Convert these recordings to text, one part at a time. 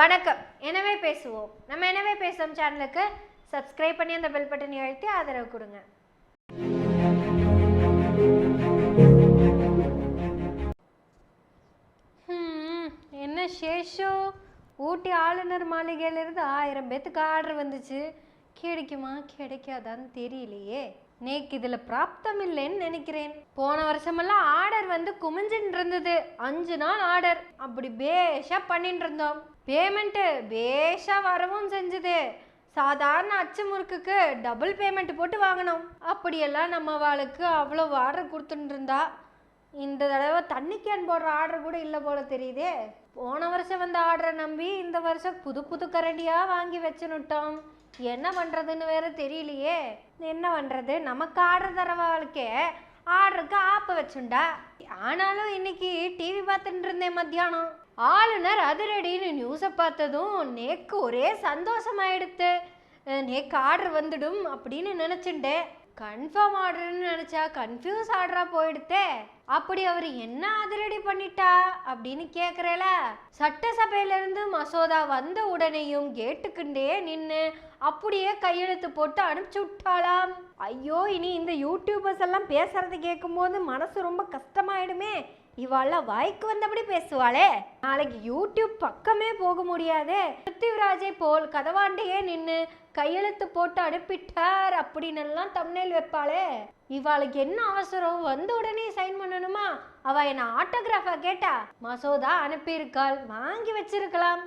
வணக்கம். எனவே பேசுவோம். நம்ம எனவே பேசுவோம் சேனலுக்கு சப்ஸ்கிரைப் பண்ணி அந்த பெல் பட்டனை அழுத்தி ஆதரவு கொடுங்க. என்ன சேஷோ ஊட்டி ஆளுநர் மாளிகையிலிருந்து ஆயிரம் பேத்துக்கு ஆர்டர் வந்துச்சு. கிடைக்குமா? கிடைக்காதான்னு தெரியலையே. நேக்கு இதில் பிராப்தம் இல்லைன்னு நினைக்கிறேன். போன வருஷமெல்லாம் ஆர்டர் வந்து குமிஞ்சுன்னு இருந்தது அஞ்சு நாள் ஆர்டர். அப்படி பேஷா பண்ணிட்டு இருந்தோம் பேமெண்ட்டு பேஷா வரவும் செஞ்சது. சாதாரண அச்சு முறுக்குக்கு டபுள் பேமெண்ட் போட்டு வாங்கினோம் அப்படியெல்லாம் நம்ம அவளுக்கு அவ்வளோ ஆர்டர் கொடுத்துட்டு இருந்தா இந்த தடவை தண்ணி கேன் போடுற ஆர்டர் கூட இல்லை போல தெரியுதே. போன வருஷம் வந்த ஆர்டரை நம்பி இந்த வருஷம் புது புது கரண்டியாக வாங்கி வச்சுனுட்டோம். என்ன பண்ணுறதுன்னு வேற தெரியலையே. என்ன பண்ணுறது நமக்கு ஆர்டர் தரவாளுக்கே ஆர்டருக்கு ஆப்பு வச்சுண்டா. ஆனாலும் இன்னைக்கு டிவி பார்த்துட்டு இருந்தேன் மத்தியானம். ஆளுநர் அதிரடின்னு நியூஸை பார்த்ததும் நேக்கு ஒரே சந்தோஷமாயிடுத்து. நேக்கு ஆர்டர் வந்துடும் அப்படின்னு நினச்சிண்டேன். கன்ஃபார்ம் ஆர்டர்னு நினச்சா கன்ஃபியூஸ் ஆர்டரா போயிடுத்தே. அப்படி அவர் என்ன அதிரடி பண்ணிட்டா அப்படின்னு கேட்குறேல சட்டசபையிலிருந்து மசோதா வந்த உடனேயும் கேட்டுக்கிண்டே நின்று அப்படியே கையெழுத்து போட்டு அனுப்பிச்சு விட்டாளாம். ஐயோ இனி இந்த யூடியூபர்ஸ் எல்லாம் பேசுறது கேட்கும்போது மனசு ரொம்ப கஷ்டமாயிடுமே. இவாள்லாம் வாய்க்கு வந்தபடி பேசுவாளே. நாளைக்கு யூடியூப் பக்கமே போக முடியாதே. பிருத்திவிராஜை போல் கதவாண்டையே நின்று கையெழுத்து போட்டு அனுப்பிட்டார் அப்படின்னு எல்லாம் தம்னேல் வைப்பாளே. இவாளுக்கு என்ன அவசரம்? வந்த உடனே சைன் பண்ணணுமா? அவ என்ன ஆட்டோகிராஃபா கேட்டா மசோதா அனுப்பியிருக்காள் வாங்கி வச்சிருக்கலாம்.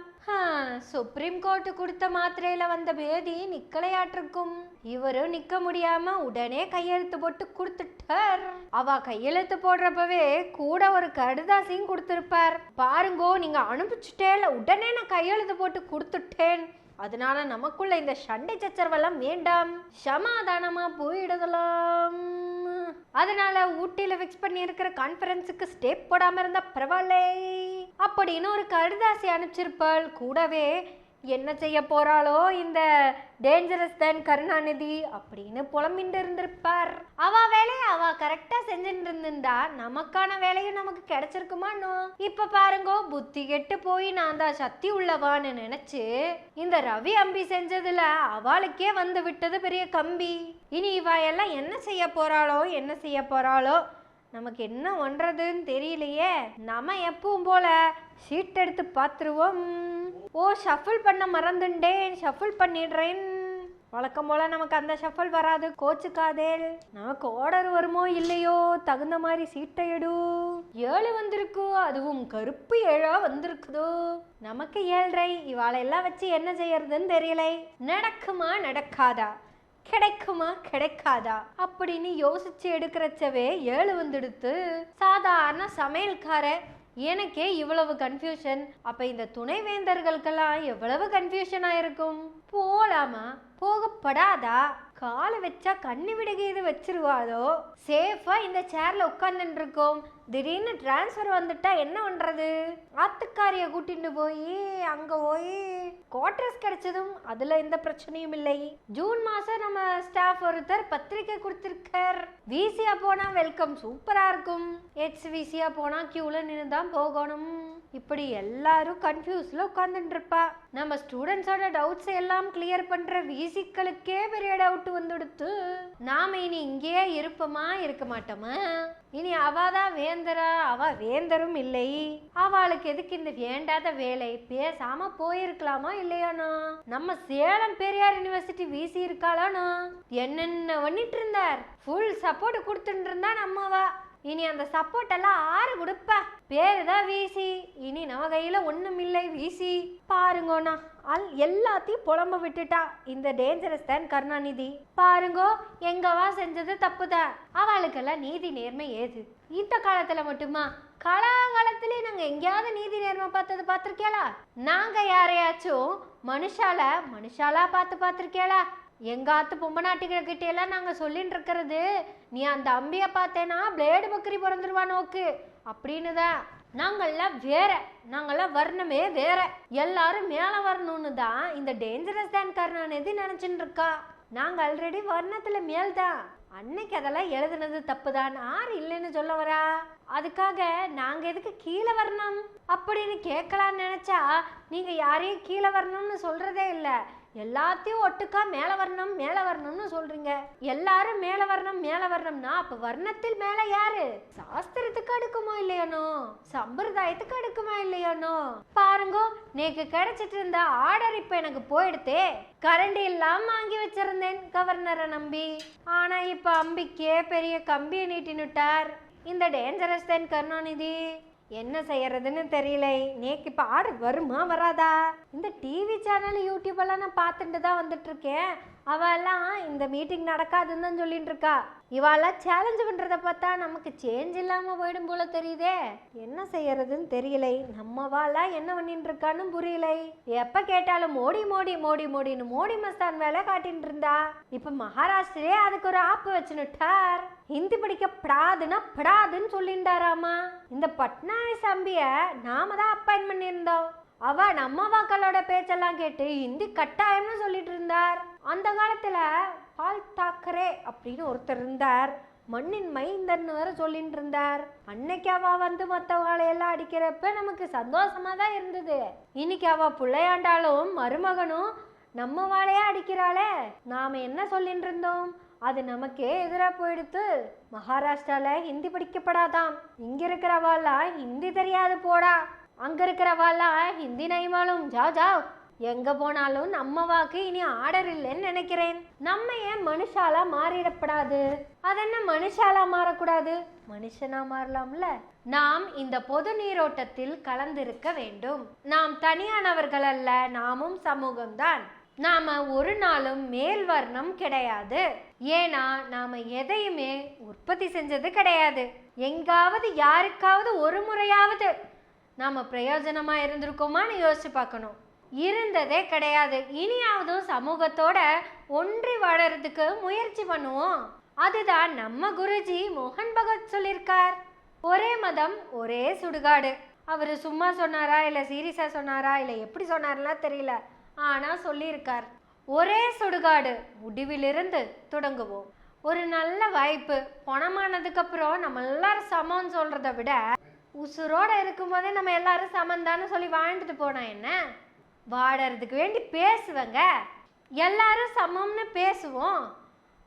சுப்ரீம் கோர்ட்டு கொடுத்த மாத்திரையில வந்த பேதி நிக்கலையாட்டிருக்கும். இவரும் நிக்க முடியாம உடனே கையெழுத்து போட்டு கொடுத்துட்டார். அவ கையெழுத்து போடுறப்பவே கூட ஒரு கடுதாசியும் கொடுத்திருப்பார். பாருங்க இப்போது நீங்கள் அனுப்பிச்சிட்டே இல்லை உடனே நான் கையெழுத்து போட்டு கொடுத்துட்டேன். அதனால நமக்குள்ள இந்த சண்டை சச்சரவெல்லாம் வேண்டாம். சமாதானமா போயிடலாம் அதனால ஊட்டியில ஃபிக்ஸ் பண்ணி இருக்கிற கான்ஃபரன்ஸுக்கு ஸ்டெப் போடாம இருந்தா பரவாயில்ல. அப்படின்னு ஒரு கடுதாசி அனுப்பிச்சிருப்பாள். கூடவே என்ன செய்ய போறாளோ இந்த டேஞ்சரஸ் தன் கருணாநிதி அப்படின்னு புலம்பிண்டு இருந்திருப்பார் அவ வேலையை அவ கரெக்டா செஞ்சுட்டு இருந்திருந்தா நமக்கான வேலையும் நமக்கு கிடைச்சிருக்குமானோ இப்ப பாருங்கோ புத்தி கெட்டு போய் நான் தான் சக்தி உள்ளவான்னு நினைச்சு இந்த ரவி அம்பி செஞ்சதுல அவளுக்கே வந்து விட்டது பெரிய கம்பி. இனி இவ எல்லாம் என்ன செய்ய போறாளோ என்ன செய்ய போறாளோ நமக்கு என்ன ஒன்றதுன்னு தெரியலையே. நம்ம எப்பவும் போல சீட் எடுத்து பார்த்துருவோம். ஓ ஷஃபிள் பண்ண மறந்துட்டேன். ஷஃபிள் பண்ணிடுறேன். வழக்கம் போல நமக்கு அந்த ஷஃபல் வராது. கோச்சுக்காதேல். நமக்கு ஆர்டர் வருமோ இல்லையோ தகுந்த மாதிரி சீட்டை எடு. ஏழு வந்திருக்கு. அதுவும் கருப்பு ஏழா வந்திருக்குதோ. நமக்கு ஏழ்ரை. இவாளெல்லாம் வச்சு என்ன செய்யறதுன்னு தெரியலை. நடக்குமா நடக்காதா? கிடைக்குமா கிடைக்காதா? அப்படின்னு யோசிச்சு எடுக்கிறச்சவே ஏழு வந்துடுத்து. சாதாரண சமையல்கார எனக்கே இவ்வளவு கன்ஃபியூஷன் அப்ப இந்த துணைவேந்தர்களுக்கெல்லாம் எவ்வளவு கன்ஃபியூஷன் ஆயிருக்கும்? போலாமா? போகப்படாதா? காலை வச்சா கண்ணி விடுகிறது வச்சிருவாளோ? சேஃபா இந்த சேர்ல உட்கார்ந்துட்டு இருக்கோம் திடீர்னு டிரான்ஸ்ஃபர் வந்துட்டா என்ன பண்றது? ஆத்துக்காரிய கூட்டிட்டு போய் அங்க போய் குவார்டர்ஸ் கிடைச்சதும் அதுல எந்த பிரச்சனையும் இல்லை. ஜூன் மாசம் நம்ம ஸ்டாஃப் ஒருத்தர் பத்திரிக்கை கொடுத்திருக்கார். விசியா போனா வெல்கம் சூப்பரா இருக்கும். எட்ஸ் விசியா போனா கியூல நின்று தான் போகணும். இப்படி எல்லாரும் கன்ஃபியூஸ்ல உட்கார்ந்துட்டு இருப்பா. நம்ம ஸ்டூடெண்ட்ஸோட டவுட்ஸ் எல்லாம் கிளியர் பண்ற விசிக்களுக்கே பெரிய டவுட் வந்துடுத்து. நாம இனி இங்கேயே இருப்போமா இருக்க மாட்டோமா? இனி அவாதான் வேந்தரா அவ வேந்தரும் இல்லை. அவளுக்கு எதுக்கு இந்த வேண்டாத வேலை? பேசாம போயிருக்கலாமா இல்லையானா நம்ம சேலம் பெரியார் யூனிவர்சிட்டி வீசி இருக்காளானா என்னென்ன பண்ணிட்டு இருந்தார்? ஃபுல் சப்போர்ட் கொடுத்துட்டு இருந்தா நம்மவா. இனி அந்த சப்போர்ட் எல்லாம் ஆறு கொடுப்பா. பேரு தான் வீசி. இனி நம்ம கையில் ஒன்றும் இல்லை வீசி பாருங்கோண்ணா அல் எல்லாத்தையும் புலம்ப விட்டுட்டா. இந்த டேஞ்சரஸ் தான் கருணாநிதி. பாருங்கோ எங்கவா செஞ்சது தப்புதான் அவளுக்கெல்லாம் நீதி நேர்மை ஏது? இந்த காலத்தில் மட்டுமா? கலாகாலத்திலே நாங்கள் எங்கேயாவது நீதி நேர்மை பார்த்தது பார்த்துருக்கேளா? நாங்கள் யாரையாச்சும் மனுஷால மனுஷாலா பார்த்து பார்த்துருக்கேளா? எங்காத்து ஆத்து பொம்பநாட்டிகள் எல்லாம் நாங்கள் சொல்லிட்டு இருக்கிறது நீ அந்த அம்பியை பார்த்தேன்னா பிளேடு பக்கரி பிறந்துருவா நோக்கு. அப்படின்னு தான் நாங்கள்லாம் வேற நாங்கெல்லாம் வர்ணமே வேற. எல்லாரும் மேல வரணும்னு தான் இந்த டேஞ்சரஸ் தான் கருணாநிதி நினைச்சுட்டு இருக்கா நாங்க ஆல்ரெடி வர்ணத்துல மேல் தான் அன்னைக்கு அதெல்லாம் எழுதுனது தப்புதான். ஆர் இல்லைன்னு சொல்ல வரா? அதுக்காக நாங்க எதுக்கு கீழே வரணும்? அப்படின்னு கேட்கலான்னு நினைச்சா நீங்க யாரையும் கீழே வரணும்னு சொல்றதே இல்லை. எல்லாத்தையும் ஒட்டுக்கா மேல வரணும் மேல வரணும்னு சொல்றீங்க. எல்லாரும் மேல வரணும் மேல வரணும்னா அப்ப வர்ணத்தில் மேல யாரு? சாஸ்திரத்துக்கு அடுக்குமோ இல்லையானோ? சம்பிரதாயத்துக்கு அடுக்குமா இல்லையானோ? பாருங்க நேக்கு கிடைச்சிட்டு இருந்த ஆர்டர் இப்ப எனக்கு போயிடுதே கரண்டி இல்லாம வாங்கி வச்சிருந்தேன் கவர்னரை நம்பி. ஆனா இப்ப அம்பிக்கே பெரிய கம்பியை நீட்டினுட்டார். இந்த டேஞ்சரஸ் தென் கருணாநிதி. என்ன செய்யறதுன்னு தெரியல. நேக்கு இப்போ ஆர்டர் வருமா வராதா? இந்த டிவி சேனல் யூடியூப் எல்லாம் நான் பார்த்துட்டு தான் வந்துட்டு இருக்கேன். அவெல்லாம் இந்த மீட்டிங் நடக்காதுன்னு தான் சொல்லிட்டு இருக்கா. இவாளெல்லாம் சேலஞ்ச் பண்ணுறதை பார்த்தா நமக்கு சேஞ்ச் இல்லாமல் போயிடும் போல தெரியுதே. என்ன செய்யறதுன்னு தெரியலை. நம்மவாளா என்ன பண்ணிட்டு இருக்கான்னு புரியலை. எப்போ கேட்டாலும் மோடி மோடி மோடி மோடின்னு மோடி மஸ்தான் வேலை காட்டின்னு இருந்தா. இப்போ மகாராஷ்டிரே அதுக்கு ஒரு ஆப்பு வச்சுனுட்டார் ஹிந்தி படிக்க படாதுன்னா படாதுன்னு சொல்லிண்டாராமா இந்த பட்னாவிஸ் அம்பிய நாம தான் அப்பாயின் பண்ணியிருந்தோம். அவ நம்ம வாக்களோட பேச்செல்லாம் கேட்டு ஹிந்தி கட்டாயம்னு சொல்லிட்டு இருந்தார். அந்த காலத்துல பால் தாக்கரே அப்படின்னு ஒருத்தர் இருந்தார். மண்ணின் மைந்தர்னு வேற சொல்லிட்டு இருந்தார். அன்னைக்கு அவ வந்து மற்றவங்களை எல்லாம் அடிக்கிறப்ப நமக்கு சந்தோஷமா தான் இருந்தது. இன்னைக்கு அவ பிள்ளையாண்டாலும் மருமகனும் நம்ம வாழையா அடிக்கிறாளே. நாம என்ன சொல்லிட்டு இருந்தோம்? அது நமக்கே எதிராக போயிடுத்து. மகாராஷ்டிரால ஹிந்தி படிக்கப்படாதாம். இங்க இருக்கிறவாள்லாம் ஹிந்தி தெரியாது போடா. அங்க இருக்கிறவாள்லாம் ஹிந்தி நைமாலும் ஜா ஜா. எங்க போனாலும் நம்ம வாக்கு இனி ஆர்டர் இல்லைன்னு நினைக்கிறேன். நம்ம ஏன் மனுஷாலா மாறிடப்படாது? அதென்ன மனுஷாலா மாறக்கூடாது? மனுஷனா மாறலாம்ல? நாம் இந்த பொது நீரோட்டத்தில் கலந்திருக்க வேண்டும். நாம் தனியானவர்கள் அல்ல நாமும் சமூகம்தான். நாம ஒரு நாளும் மேல் வர்ணம் கிடையாது. ஏன்னா நாம எதையுமே உற்பத்தி செஞ்சது கிடையாது. எங்காவது யாருக்காவது ஒரு முறையாவது நாம பிரயோஜனமா இருந்திருக்கோமான்னு யோசிச்சு பார்க்கணும். இருந்ததே கிடையாது. இனியாவது சமூகத்தோட ஒன்றி வாழறதுக்கு முயற்சி பண்ணுவோம். அதுதான் நம்ம குருஜி மோகன் பகத் சொல்லியிருக்கார் ஒரே மதம் ஒரே சுடுகாடு. அவர் சும்மா சொன்னாரா இல்லை சீரியஸாக சொன்னாரா இல்லை எப்படி சொன்னார்லாம் தெரியல. ஆனால் சொல்லியிருக்கார். ஒரே சுடுகாடு முடிவிலிருந்து தொடங்குவோம். ஒரு நல்ல வாய்ப்பு. பணமானதுக்கப்புறம் நம்ம எல்லாரும் சமம்னு சொல்கிறத விட உசுரோடு இருக்கும்போதே நம்ம எல்லாரும் சமந்தான்னு சொல்லி வாழ்ந்துட்டு போனா என்ன? வாடறதுக்கு வேண்டி பேசுவேங்க. எல்லாரும் சமம்னு பேசுவோம்.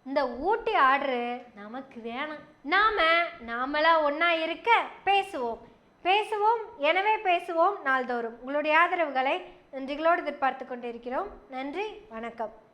இந்த ஊட்டி ஆர்டரு நமக்கு வேணும். நாம நாமளா ஒன்றா இருக்க பேசுவோம். பேசுவோம் எனவே பேசுவோம் நாள்தோறும். உங்களுடைய ஆதரவுகளை நன்றிகளோடு எதிர்பார்த்து கொண்டிருக்கிறோம். நன்றி வணக்கம்.